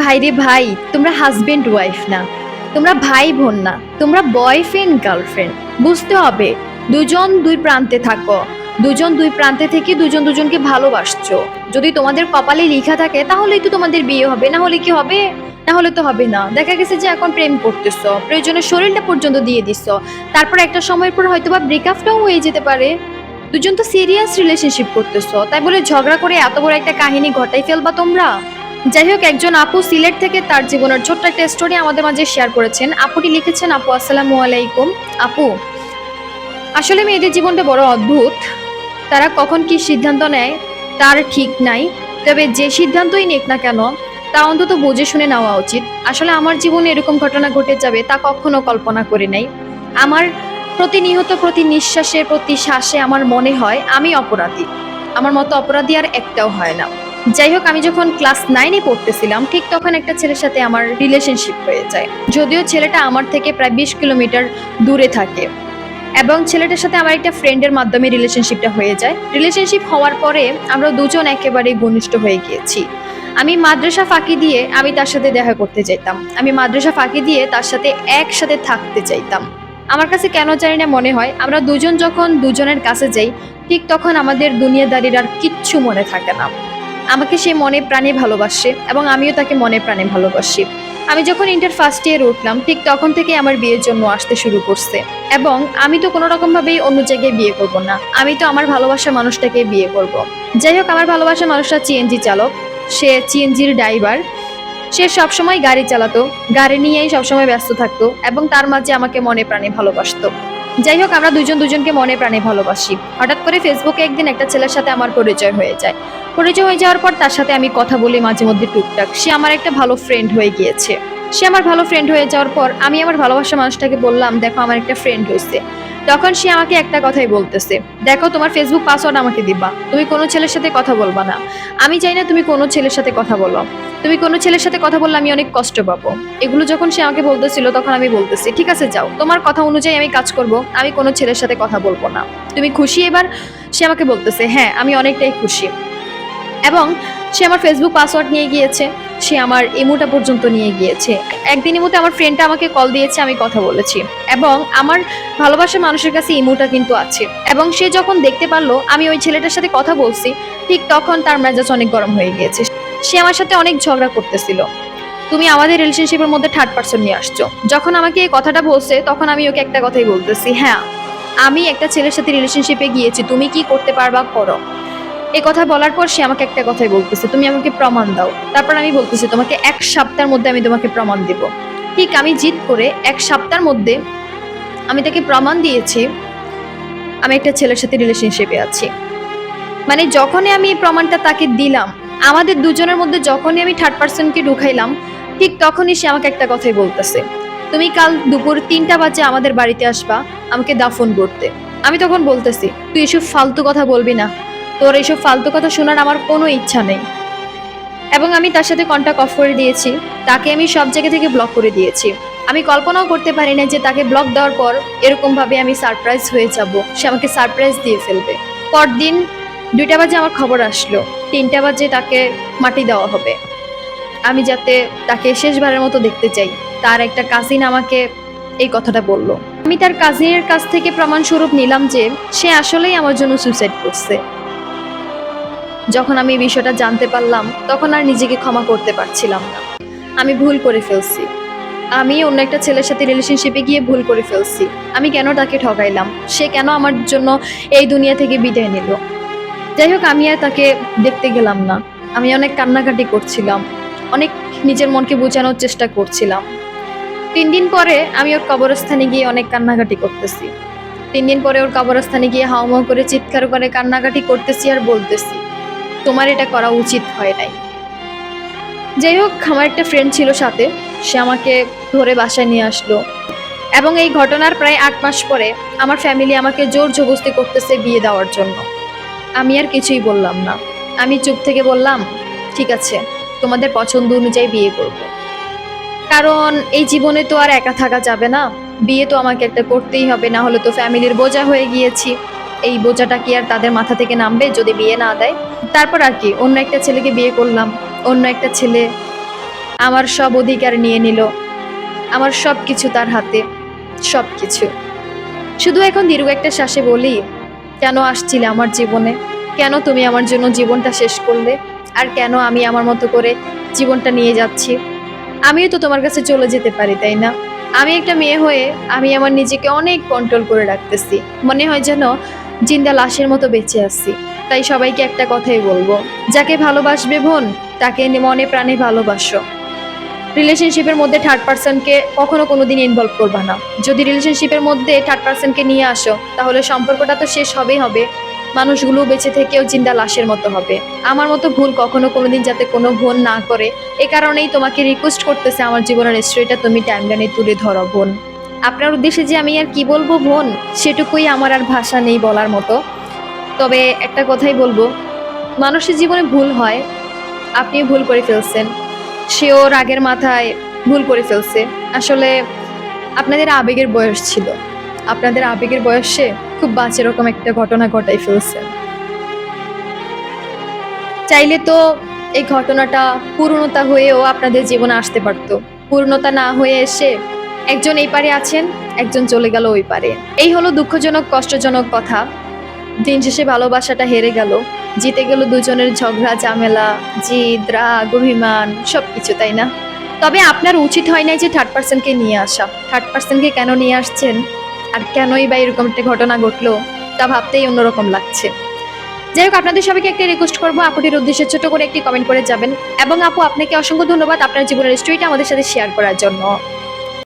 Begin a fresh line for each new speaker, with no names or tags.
ভাই রে ভাই, তোমরা হাজবেন্ড ওয়াইফ না। তোমরা ভাই বোন না, তোমরা বয়ফ্রেন্ড গার্লফ্রেন্ড বুঝতে হবে, দুজন দুই প্রান্তে থাকো। দুজন দুই প্রান্তে থেকে দুজন দুজনকে ভালোবাসছো। যদি তোমাদের কপালে লেখা থাকে, তাহলেই তো তোমাদের বিয়ে হবে। না হলে কি হবে? না হলে তো হবে না। দেখা গেছে যে এখন প্রেম করতেছো, প্রয়োজনে শরীরটা পর্যন্ত দিয়ে দিচ্ছ তারপর একটা সময়ের পর হয়তো বা ব্রেকআপটাও হয়ে যেতে পারে। দুজন তো সিরিয়াস রিলেশনশিপ করতেছো। তাই বলে ঝগড়া করে এত বড় একটা কাহিনী ঘটাই ফেলবা তোমরা? যাই হোক, একজন আপু সিলেট থেকে তার জীবনের ছোট্ট একটা স্টোরি আমাদের মাঝে শেয়ার করেছেন। আপুটি লিখেছেন, আপু, আসসালামু আলাইকুম। আপু, আসলে মেয়েদের জীবনটা বড় অদ্ভুত। তারা কখন কি সিদ্ধান্ত নেয়, তার ঠিক নাই। তবে যে সিদ্ধান্তই নেক না কেন, তা অন্তত বুঝে শুনে নেওয়া উচিত। আসলে আমার জীবনে এরকম ঘটনা ঘটে যাবে, তা কখনো কল্পনা করে নাই। আমার প্রতিনিয়ত প্রতি নিঃশ্বাসের প্রতি শ্বাসে আমার মনে হয়, আমি অপরাধী। আমার মতো অপরাধী আর একটাও হয় না। যাই হোক, আমি যখন ক্লাস নাইনে পড়তেছিলাম, ঠিক তখন একটা ছেলের সাথে আমার রিলেশনশিপ হয়ে যায়। যদিও ছেলেটা আমার থেকে প্রায় বিশ কিলোমিটার দূরে থাকে। এবং ছেলেটার সাথে আমার একটা ফ্রেন্ডের মাধ্যমে রিলেশনশিপটা হয়ে যায়। রিলেশনশিপ হওয়ার পরে আমরা দুজন একেবারেই ঘনিষ্ঠ হয়ে গিয়েছি। আমি মাদ্রাসা ফাঁকি দিয়ে আমি তার সাথে দেখা করতে চাইতাম আমি মাদ্রাসা ফাঁকি দিয়ে তার সাথে একসাথে থাকতে চাইতাম। আমার কাছে কেন জানি না মনে হয়, আমরা দুজন যখন দুজনের কাছে যাই, ঠিক তখন আমাদের দুনিয়াদারির আর কিচ্ছু মনে থাকে না। আমাকে সে মনে প্রাণে ভালোবাসে এবং আমিও তাকে মনে প্রাণে ভালোবাসি। আমি যখন ইন্টার ফার্স্ট ইয়ার উঠলাম, ঠিক তখন থেকে আমার বিয়ের জন্য আসতে শুরু করছে। এবং আমি তো কোনো রকম ভাবেই অন্য জায়গায় বিয়ে করব না। আমি তো আমার ভালোবাসার মানুষটাকে বিয়ে করব। যাই হোক, আমার ভালোবাসার মানুষটা সিএনজি চালক। সে সিএনজির ড্রাইভার সে সবসময় গাড়ি চালাতো। গাড়ি নিয়েই সবসময় ব্যস্ত থাকতো এবং তার মাঝে আমাকে মনে প্রাণে ভালোবাসতো। যাই হোক, আমরা দুজন দুজনকে মনে প্রাণে ভালোবাসি। হঠাৎ করে ফেসবুকে একদিন একটা ছেলের সাথে আমার পরিচয় হয়ে যায়। পরিচয় হয়ে যাওয়ার পর তার সাথে আমি কথা বলি মাঝে মধ্যে টুকটাক। সে আমার একটা ভালো ফ্রেন্ড হয়ে গিয়েছে। সে আমার ভালো ফ্রেন্ড হয়ে যাওয়ার পর আমি আমার ভালোবাসা মানুষটাকে বললাম, দেখো, আমার একটা ফ্রেন্ড হয়েছে। তখন সে আমাকে একটা কথাই বলতেছে, দেখো, তোমার ফেসবুক পাসওয়ার্ড আমাকে দিবা। তুমি কোনো ছেলের সাথে কথা বলবা না। আমি চাই না তুমি কোনো ছেলের সাথে কথা বলো। তুমি কোনো ছেলের সাথে কথা বললে আমি অনেক কষ্ট পাবো। এগুলো যখন সে আমাকে বলতেছিল, তখন আমি বলতেছি, ঠিক আছে, যাও। তোমার কথা অনুযায়ী আমি কাজ করব। আমি কোনো ছেলের সাথে কথা বলব না। তুমি খুশি? এবার সে আমাকে বলতেছে হ্যাঁ আমি অনেকটাই খুশি। এবং সে আমার ফেসবুক পাসওয়ার্ড নিয়ে গিয়েছে, সে আমার ইমোটা পর্যন্ত নিয়ে গিয়েছে। একদিন ইমোতে আমার ফ্রেন্ডটা আমাকে কল দিয়েছে, আমি কথা বলেছি। এবং আমার ভালোবাসার মানুষের কাছে ইমোটা কিন্তু আছে। এবং সে যখন দেখতে পারল, আমি ওই ছেলেটার সাথে কথা বলছি, ঠিক তখন তার মেজাজ অনেক গরম হয়ে গিয়েছে। সে আমার সাথে অনেক ঝগড়া করতেছিল। তুমি আমাদের রিলেশনশিপের মধ্যে থার্ড পার্সন নিয়ে আসছো। যখন আমাকে এই কথাটা বলছে, তখন আমি ওকে একটা কথাই বলতেছি হ্যাঁ আমি একটা ছেলের সাথে রিলেশনশিপে গিয়েছি, তুমি কি করতে পারবা করো? এই কথা বলার পর সে আমাকে একটা কথাই বলতেছে, তুমি আমাকে প্রমাণ দাও। তারপর আমি বলতেছি, তোমাকে এক সপ্তাহের মধ্যে আমি তোমাকে প্রমাণ দেব। ঠিক আমি জিদ করে এক সপ্তাহের মধ্যে আমি তাকে প্রমাণ দিয়েছি, আমি একটা ছেলের সাথে রিলেশনশিপে আছি। মানে যখনই আমি এই প্রমাণটা তাকে দিলাম, আমাদের দুজনের মধ্যে যখনই আমি থার্ড পার্সনকে ঢুকাইলাম, ঠিক তখনই সে আমাকে একটা কথাই বলতেছে, তুমি কাল দুপুর তিনটা বাজে আমাদের বাড়িতে আসবা আমাকে দাফন করতে। আমি তখন বলতেছি, তুই এসব ফালতু কথা বলবি না। তোর এইসব ফালতু কথা শোনার আমার কোনো ইচ্ছা নেই। এবং আমি তার সাথে কন্ট্যাক্ট অফ করে দিয়েছি। তাকে আমি সব জায়গা থেকে ব্লক করে দিয়েছি। আমি কল্পনাও করতে পারি না যে তাকে ব্লক দেওয়ার পর এরকমভাবে আমি সারপ্রাইজ হয়ে যাব। সে আমাকে সারপ্রাইজ দিয়ে ফেলবে। পরদিন দুইটা বাজে আমার খবর আসলো। তিনটা বাজে তাকে মাটি দেওয়া হবে। আমি যাতে তাকে শেষবারের মতো দেখতে চাই। তার একটা কাজিন আমাকে এই কথাটা বলল। আমি তার কাজিনের কাছ থেকে প্রমাণস্বরূপ নিলাম যে সে আসলেই আমার জন্য সুইসাইড করছে। যখন আমি এই বিষয়টা জানতে পারলাম, তখন আর নিজেকে ক্ষমা করতে পারছিলাম না। আমি ভুল করে ফেলছি। আমি অন্য একটা ছেলের সাথে রিলেশনশিপে গিয়ে ভুল করে ফেলছি। আমি কেন তাকে ঠকাইলাম? সে কেন আমার জন্য এই দুনিয়া থেকে বিদায় নিল? যাই হোক, আমি আর তাকে দেখতে গেলাম না। আমি অনেক কান্নাকাটি করছিলাম। অনেক নিজের মনকে বোঝানোর চেষ্টা করছিলাম। তিন দিন পরে আমি ওর কবরস্থানে গিয়ে অনেক কান্নাকাটি করতেছি। তিন দিন পরে ওর কবরস্থানে গিয়ে হাওমাও করে চিৎকার করে কান্নাকাটি করতেছি আর বলতেছি তোমার এটা করা উচিত হয় নাই। যাই হোক, আমার একটা ফ্রেন্ড ছিল সাথে, সে আমাকে ধরে বাসায় নিয়ে আসলো। এবং এই ঘটনার প্রায় আট মাস পরে আমার ফ্যামিলি আমাকে জোর জবস্তি করতেছে বিয়ে দেওয়ার জন্য। আমি আর কিছুই বললাম না। আমি চুপ থেকে বললাম, ঠিক আছে, তোমাদের পছন্দ অনুযায়ী বিয়ে করব। কারণ এই জীবনে তো আর একা থাকা যাবে না। বিয়ে তো আমাকে একটা করতেই হবে, না হলে তো ফ্যামিলির বোঝা হয়ে গিয়েছি। এই বোঝাটা কি আর তাদের মাথা থেকে নামবে যদি বিয়ে না দেয়? তারপর আর কি, অন্য একটা ছেলেকে বিয়ে করলাম, অন্য একটা ছেলে আমার সব অধিকার নিয়ে নিল, আমার সব কিছু তার হাতে, সব কিছু। শুধু এখন দীর্ঘ একটা শ্বাসে বলি, কেন আসছিলে আমার জীবনে? কেন তুমি আমার জন্য জীবনটা শেষ করলে? আর কেন আমি আমার মতো করে জীবনটা নিয়ে যাচ্ছি? আমিও তো তোমার কাছে চলে যেতে পারি, তাই না? আমি একটা মেয়ে হয়ে আমি আমার নিজেকে অনেক কন্ট্রোল করে রাখতেছি। মনে হয় যেন জিন্দা লাশের মতো বেঁচে আছি। তাই সবাইকে একটা কথাই বলব, যাকে ভালোবাসবে বোন, তাকে মনে প্রাণে ভালোবাসো। রিলেশনশিপের মধ্যে থার্ড পার্সনকে কখনো কোনো দিন ইনভলভ করবা না। যদি রিলেশনশিপের মধ্যে থার্ড পার্সনকে নিয়ে আসো, তাহলে সম্পর্কটা তো শেষ হবেই হবে। মানুষগুলো বেঁচে থেকেও জিন্দা লাশের মতো হবে। আমার মতো ভুল কখনো কোনোদিন যাতে কোনো ভুল না করে, এ কারণেই তোমাকে রিকোয়েস্ট করতেছে আমার জীবনের স্টোরিটা তুমি টাইম গানে তুলে ধরো বোন। আপনার উদ্দেশ্যে যে আমি আর কি বলব বোন, সেটুকুই আমার আর ভাষা নেই বলার মতো। তবে একটা কথাই বলব, মানুষের জীবনে ভুল হয় আপনি ভুল করে ফেলছেন। সেও রাগের মাথায় ভুল করে ফেলছে। আসলে আপনাদের আবেগের বয়স ছিল। আপনাদের আবেগের বয়সে খুব বাজে রকম একটা ঘটনা ঘটাই ফেলছেন চাইলে তো এই ঘটনাটা পূর্ণতা হয়েও আপনাদের জীবনে আসতে পারতো। পূর্ণতা না হয়ে এসে একজন এই পারে আছেন, একজন চলে গেল ওই পারে। এই হলো দুঃখজনক, কষ্টজনক কথা। দিন শেষে ভালোবাসাটা হেরে গেল। জিতে গেল দুজনের ঝগড়া, ঝামেলা, জিদ, রাগ, অভিমান সব কিছু তাই না? তবে আপনার উচিত হয় নাই যে থার্ড পার্সনকে নিয়ে আসা। থার্ড পার্সনকে কেন নিয়ে আসছেন? আর কেনই বা এরকম একটা ঘটনা ঘটলো, তা ভাবতেই অন্যরকম লাগছে। যাই হোক, আপনাদের সবাইকে একটা রিকোয়েস্ট করব। আপুটির উদ্দেশ্যে ছোট করে একটি কমেন্ট করে যাবেন। এবং আপু, আপনাকে অসংখ্য ধন্যবাদ আপনার জীবনের স্টোরিটা আমাদের সাথে শেয়ার করার জন্য।